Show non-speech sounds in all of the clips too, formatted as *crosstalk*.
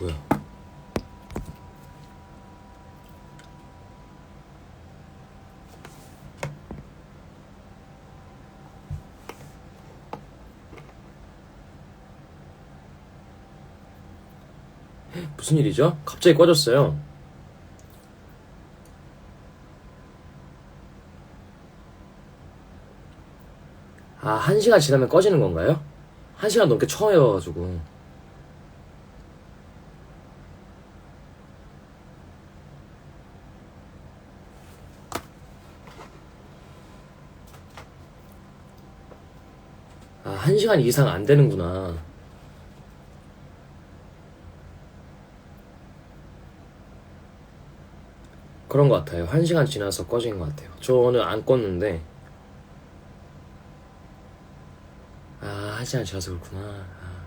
뭐야? *gasps* 무슨 일이죠? 갑자기 꺼졌어요. 아, 한 시간 지나면 꺼지는 건가요? 한 시간 넘게 처음 해봐가지고. 아, 한 시간 이상 안 되는구나. 그런 것 같아요. 한 시간 지나서 꺼진 것 같아요. 저는 안 껐는데. 아, 한 시간 지나서 그렇구나. 아.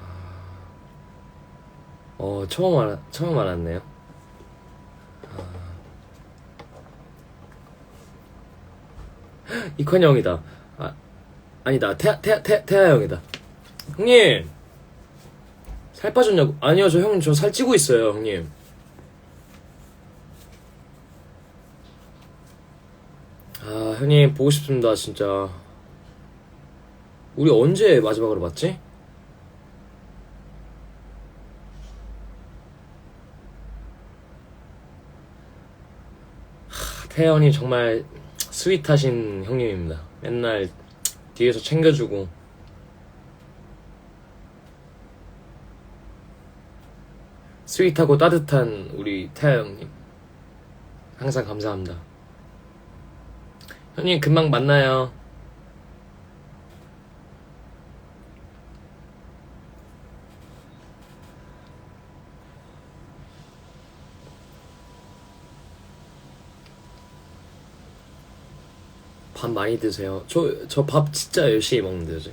아. 어, 처음 알아, 처음 알았네요. *laughs* 이컨 형이다. 아, 아니다. 태아, 태아, 태아, 태아 형이다. 형님! 살 빠졌냐고? 아니요, 저 형님, 저 살 찌고 있어요, 형님. 아, 형님, 보고 싶습니다, 진짜. 우리 언제 마지막으로 봤지? 하, 태연이 정말 스윗하신 형님입니다. 맨날 뒤에서 챙겨주고. 스윗하고 따뜻한 우리 태아 형님. 항상 감사합니다. 형님, 금방 만나요. 밥 많이 드세요. 저, 저 밥 진짜 열심히 먹는데, 요즘.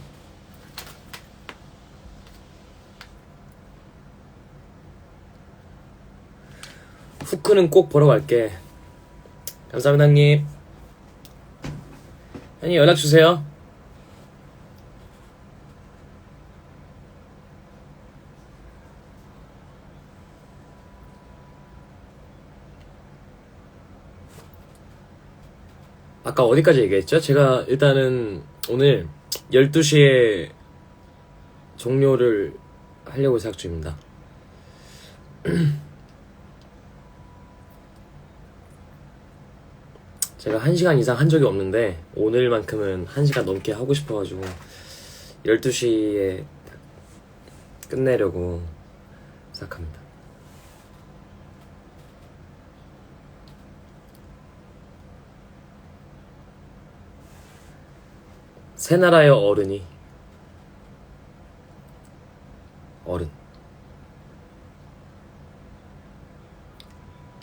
후크는 꼭 보러 갈게. 감사합니다, 형님. 형님, 연락 주세요. 아까 어디까지 얘기했죠? 제가 일단은 오늘 12시에 종료를 하려고 생각 중입니다. *clears throat* 제가 1시간 이상 한 적이 없는데 오늘만큼은 1시간 넘게 하고 싶어가지고 12시에 끝내려고 생각합니다. 새 나라의 어른이 어른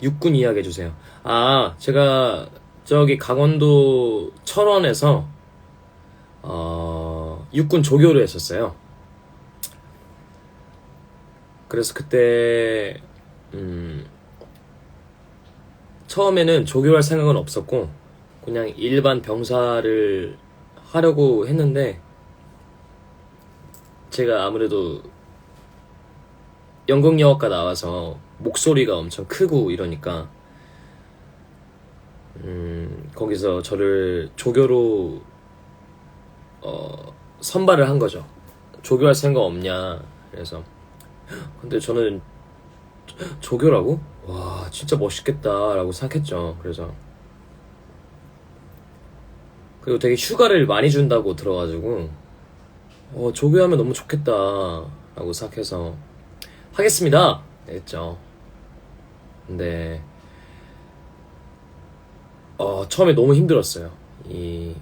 육군 이야기 해주세요. 아 제가 저기 강원도 철원에서 어, 육군 조교를 했었어요. 그래서 그때 음, 처음에는 조교할 생각은 없었고 그냥 일반 병사를 하려고 했는데 제가 아무래도 연극영화과 나와서 목소리가 엄청 크고 이러니까 음, 거기서 저를 조교로 어, 선발을 한 거죠. 조교할 생각 없냐. 그래서 근데 저는 조교라고? 와 진짜 멋있겠다라고 생각했죠. 그래서 그리고 되게 휴가를 많이 준다고 들어가지고 어, 조교하면 너무 좋겠다 라고 생각해서 하겠습니다. 했죠. 근데 어, 처음에 너무 힘들었어요. 이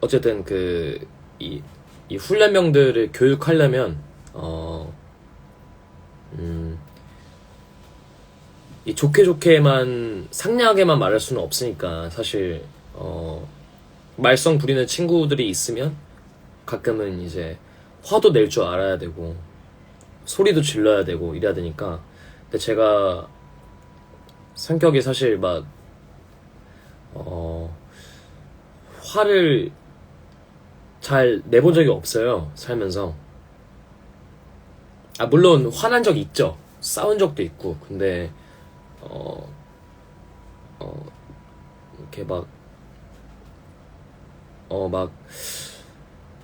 어쨌든 그 이 이 훈련병들을 교육하려면 어 음, 이 좋게 좋게만 상냥하게만 말할 수는 없으니까 사실 어 말썽 부리는 친구들이 있으면 가끔은 이제 화도 낼 줄 알아야 되고 소리도 질러야 되고 이래야 되니까 근데 제가 성격이 사실 막 어, 화를 잘 내본 적이 없어요. 살면서. 아, 물론 화난 적 있죠. 싸운 적도 있고. 근데, 어, 어, 이렇게 막, 어, 막,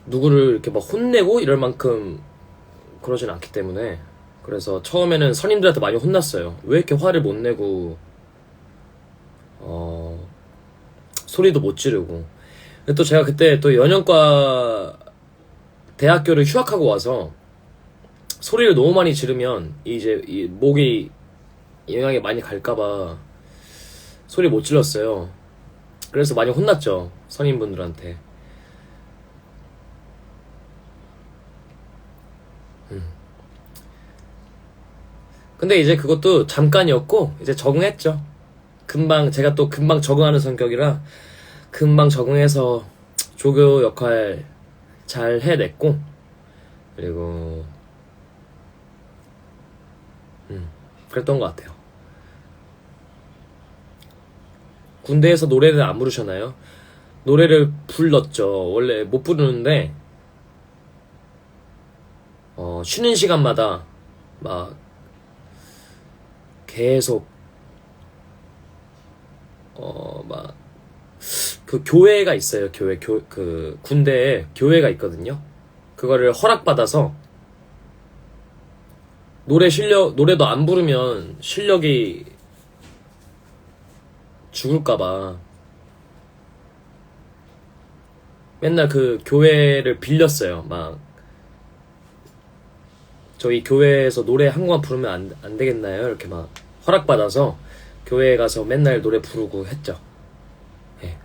누구를 이렇게 막 혼내고 이럴 만큼 그러진 않기 때문에. 그래서 처음에는 선임들한테 많이 혼났어요. 왜 이렇게 화를 못 내고, 어, 소리도 못 지르고. 근데 또 제가 그때 또 연영과 대학교를 휴학하고 와서 소리를 너무 많이 지르면 이제 이 목이 영향이 많이 갈까봐 소리 못 질렀어요. 그래서 많이 혼났죠. 선임분들한테. 음. 근데 이제 그것도 잠깐이었고 이제 적응했죠. 금방 제가 또 금방 적응하는 성격이라 금방 적응해서 조교 역할 잘 해냈고 그리고 음 그랬던 것 같아요. 군대에서 노래를 안 부르셨나요? 노래를 불렀죠. 원래 못 부르는데 어, 쉬는 시간마다 막 계속 어막 그 교회가 있어요. 교회 교 그 군대에 교회가 있거든요. 그거를 허락받아서 노래 실력 노래도 안 부르면 실력이 죽을까봐 맨날 그 교회를 빌렸어요. 막 저희 교회에서 노래 한 곡만 부르면 안, 안 되겠나요? 이렇게 막 허락받아서 교회에 가서 맨날 노래 부르고 했죠. 예.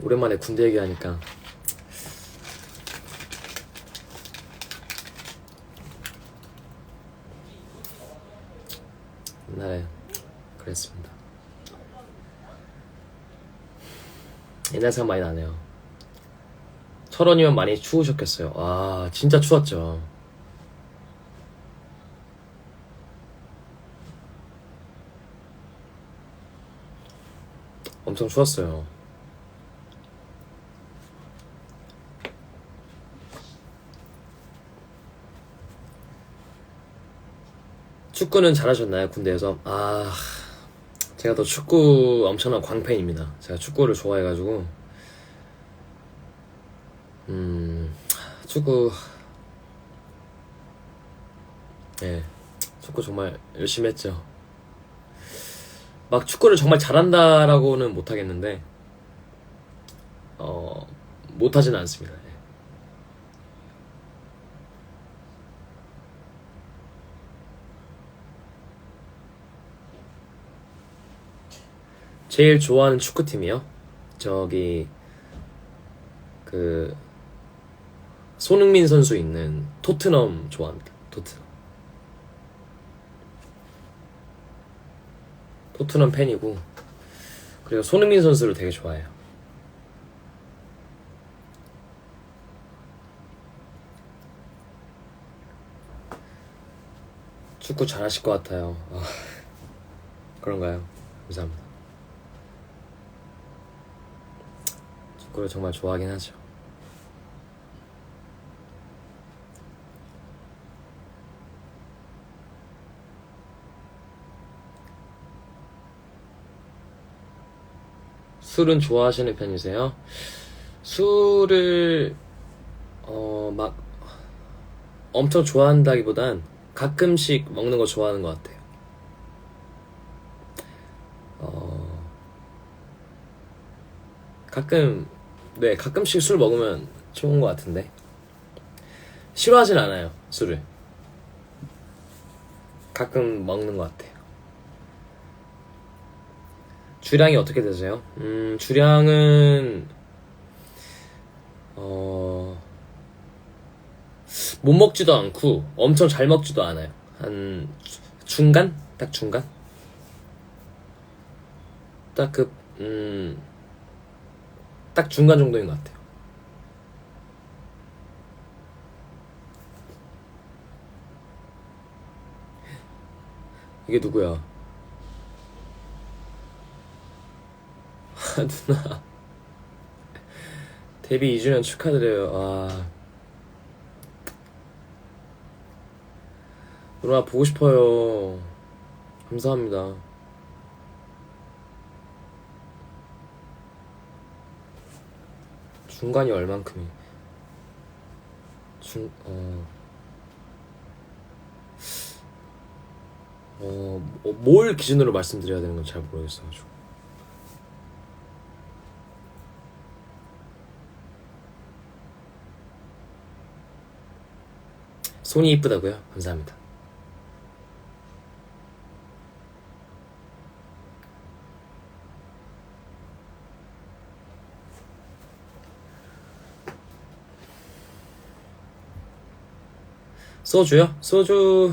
오랜만에 군대 얘기하니까 옛날에 그랬습니다. 옛날 생각 많이 나네요. 철원이면 많이 추우셨겠어요. 아, 진짜 추웠죠. 엄청 추웠어요. 축구는 잘하셨나요, 군대에서? 아, 제가 또 축구 엄청난 광팬입니다. 제가 축구를 좋아해가지고. 음, 축구. 예, 축구 정말 열심히 했죠. 막 축구를 정말 잘한다라고는 못하겠는데, 어, 못하진 않습니다. 예. 제일 좋아하는 축구팀이요? 저기, 그, 손흥민 선수 있는 토트넘 좋아합니다. 토트넘. 토트넘 팬이고, 그리고 손흥민 선수를 되게 좋아해요. 축구 잘하실 것 같아요. 아, 그런가요? 감사합니다. 축구를 정말 좋아하긴 하죠. 술은 좋아하시는 편이세요? 술을 어 막 엄청 좋아한다기보단 가끔씩 먹는 거 좋아하는 것 같아요. 어 가끔 네 가끔씩 술 먹으면 좋은 것 같은데 싫어하진 않아요 술을 가끔 먹는 것 같아요. 주량이 어떻게 되세요? 음, 주량은, 어, 못 먹지도 않고 엄청 잘 먹지도 않아요. 한, 중간? 딱 중간? 딱 그, 음, 딱 중간 정도인 것 같아요. 이게 누구야? 누나 데뷔 2주년 축하드려요. 아 누나 보고 싶어요. 감사합니다. 중간이 얼만큼이 중 어. 어, 뭐- 뭘 기준으로 말씀드려야 되는 건 잘 모르겠어가지고. 손이 이쁘다고요? 감사합니다. 소주요? 소주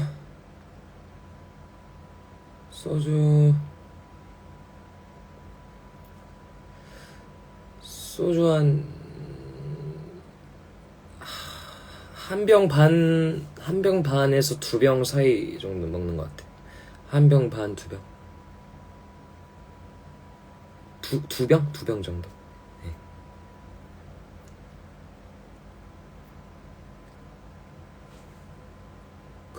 소주 소주 한 한 병 반, 한 병 반에서 두 병 사이 정도 먹는 것 같아. 한 병 반, 두 병. 두, 두 병? 두 병 정도.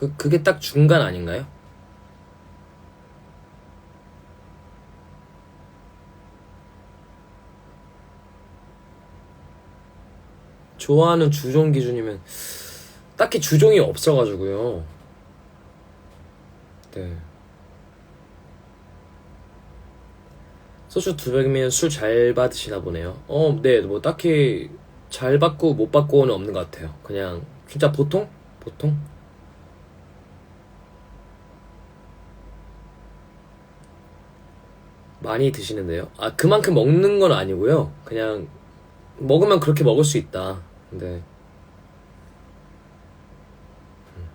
그, 그게 딱 중간 아닌가요? 좋아하는 주종 기준이면 딱히 주종이 없어가지고요. 네. 소주 두 병이면 술 잘 받으시나 보네요. 어, 네, 뭐 딱히 잘 받고 못 받고는 없는 것 같아요. 그냥 진짜 보통? 보통? 많이 드시는데요. 아, 그만큼 먹는 건 아니고요. 그냥 먹으면 그렇게 먹을 수 있다. 근데 음.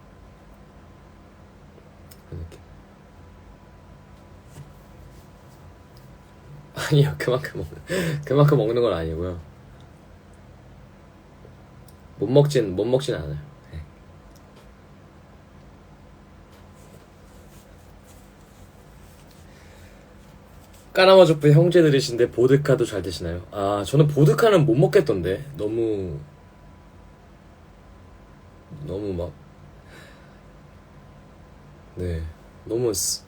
그런 느낌. *laughs* 아니요, 그만큼 먹는 그만큼 먹는 건 아니고요. 못 먹진 못 먹진 않아요. 네. 까나마족부 형제들이신데 보드카도 잘 드시나요? 아 저는 보드카는 못 먹겠던데. 너무 너무 막 네 너무 세,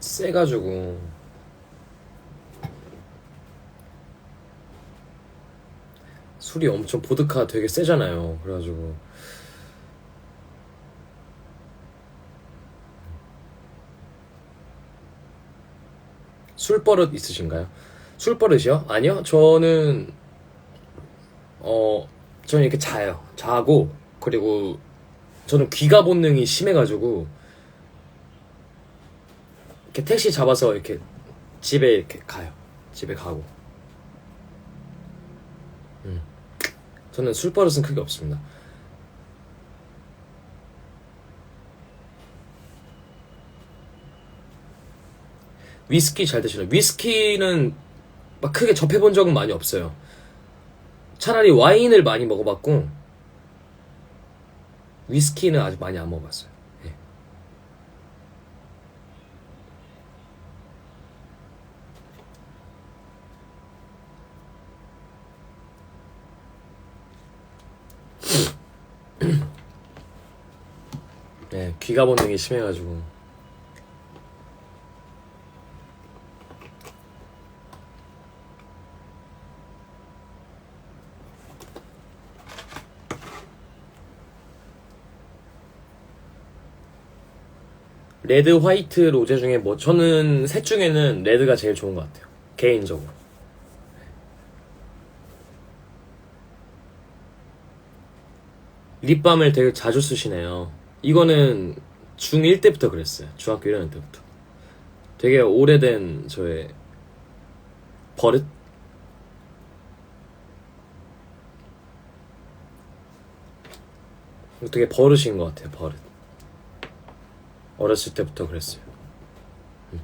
세가지고. 술이 엄청 보드카 되게 세잖아요. 그래가지고 술버릇 있으신가요? 술버릇이요? 아니요 저는 어 저는 이렇게 자요 자고 그리고 저는 귀가 본능이 심해가지고 이렇게 택시 잡아서 이렇게 집에 이렇게 가요. 집에 가고. 음. 저는 술 버릇은 크게 없습니다. 위스키 잘 드시나요? 위스키는 막 크게 접해본 적은 많이 없어요. 차라리 와인을 많이 먹어봤고, 위스키는 아직 많이 안 먹어봤어요. 예. *clears throat* 네, 귀가 본능이 심해가지고. 레드, 화이트, 로제 중에 뭐, 저는 셋 중에는 레드가 제일 좋은 것 같아요. 개인적으로. 립밤을 되게 자주 쓰시네요. 이거는 중1 때부터 그랬어요. 중학교 1학년 때부터. 되게 오래된 저의 버릇? 되게 버릇인 것 같아요, 버릇. 어렸을 때부터 그랬어요. 음.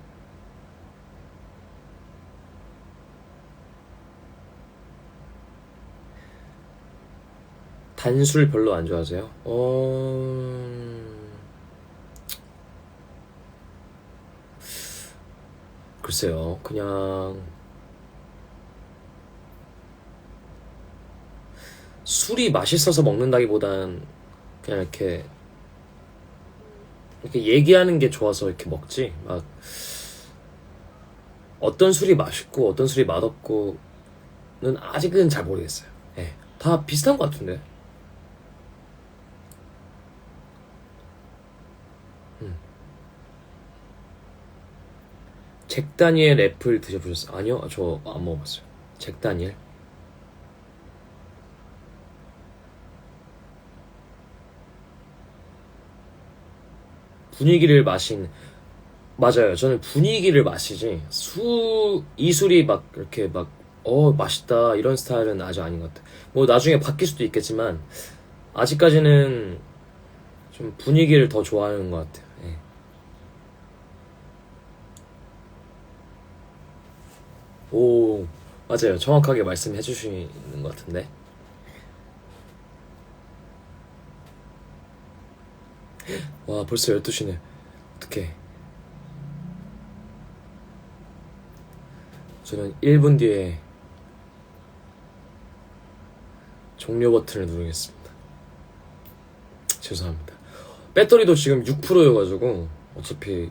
단술 별로 안 좋아하세요? 어... 음. 글쎄요, 그냥 술이 맛있어서 먹는다기보단 그냥 이렇게 이렇게 얘기하는 게 좋아서 이렇게 먹지 막 어떤 술이 맛있고 어떤 술이 맛없고는 아직은 잘 모르겠어요. 예, 다 비슷한 것 같은데. 음. 잭 다니엘 애플 드셔보셨어요? 아니요, 저 안 먹어봤어요. 잭 다니엘. 분위기를 마신 맞아요. 저는 분위기를 마시지 수 이술이 막 이렇게 막 어 맛있다 이런 스타일은 아직 아닌 것 같아. 뭐 나중에 바뀔 수도 있겠지만 아직까지는 좀 분위기를 더 좋아하는 것 같아요. 예. 오 맞아요. 정확하게 말씀해 주시는 것 같은데. 와 벌써 12시네. 어떡해. 저는 1분 뒤에 종료 버튼을 누르겠습니다. 죄송합니다. 배터리도 지금 6%여가지고 어차피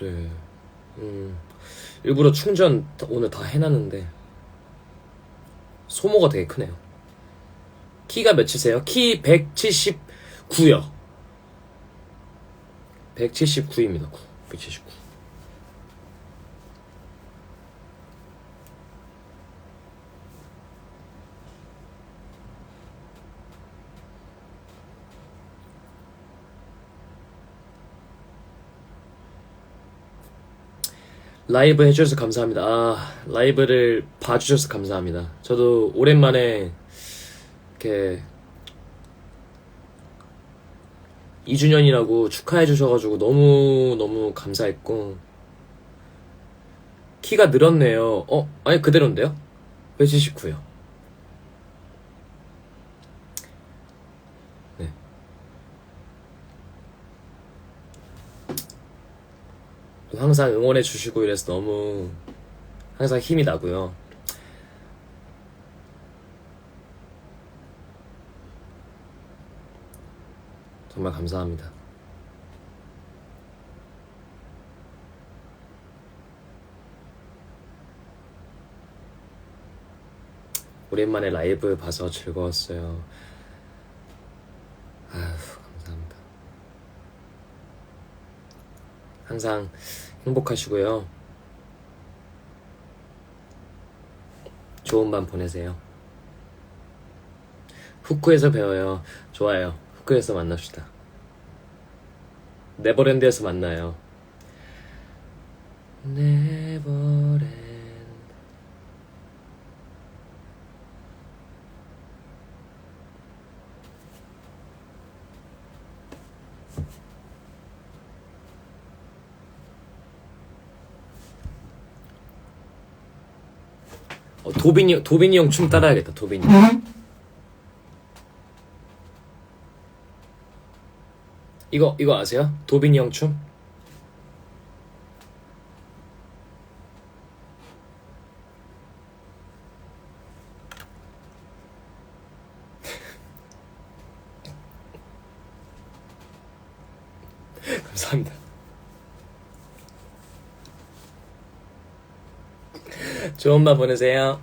네 음, 일부러 충전 다- 오늘 다 해놨는데 소모가 되게 크네요. 키가 몇이세요? 키 179요. 179입니다. 179. 라이브 해주셔서 감사합니다. 아, 라이브를 봐주셔서 감사합니다. 저도 오랜만에 이렇게 2주년이라고 축하해 주셔가지고 너무너무 감사했고 키가 늘었네요. 어? 아니 그대로인데요? 179요. 네. 항상 응원해 주시고 이래서 너무 항상 힘이 나고요. 정말 감사합니다. 오랜만에 라이브 봐서 즐거웠어요. 아휴, 감사합니다. 항상 행복하시고요. 좋은 밤 보내세요. 후쿠에서 배워요. 좋아요. 후쿠에서 만납시다. 네버랜드에서 만나요. 네버랜드. 어, 도빈이 도빈이 형 춤 따라야겠다. 도빈이. 이거 이거 아세요? 도빈이 형 춤? *laughs* 감사합니다. 좋은 밤 보내세요.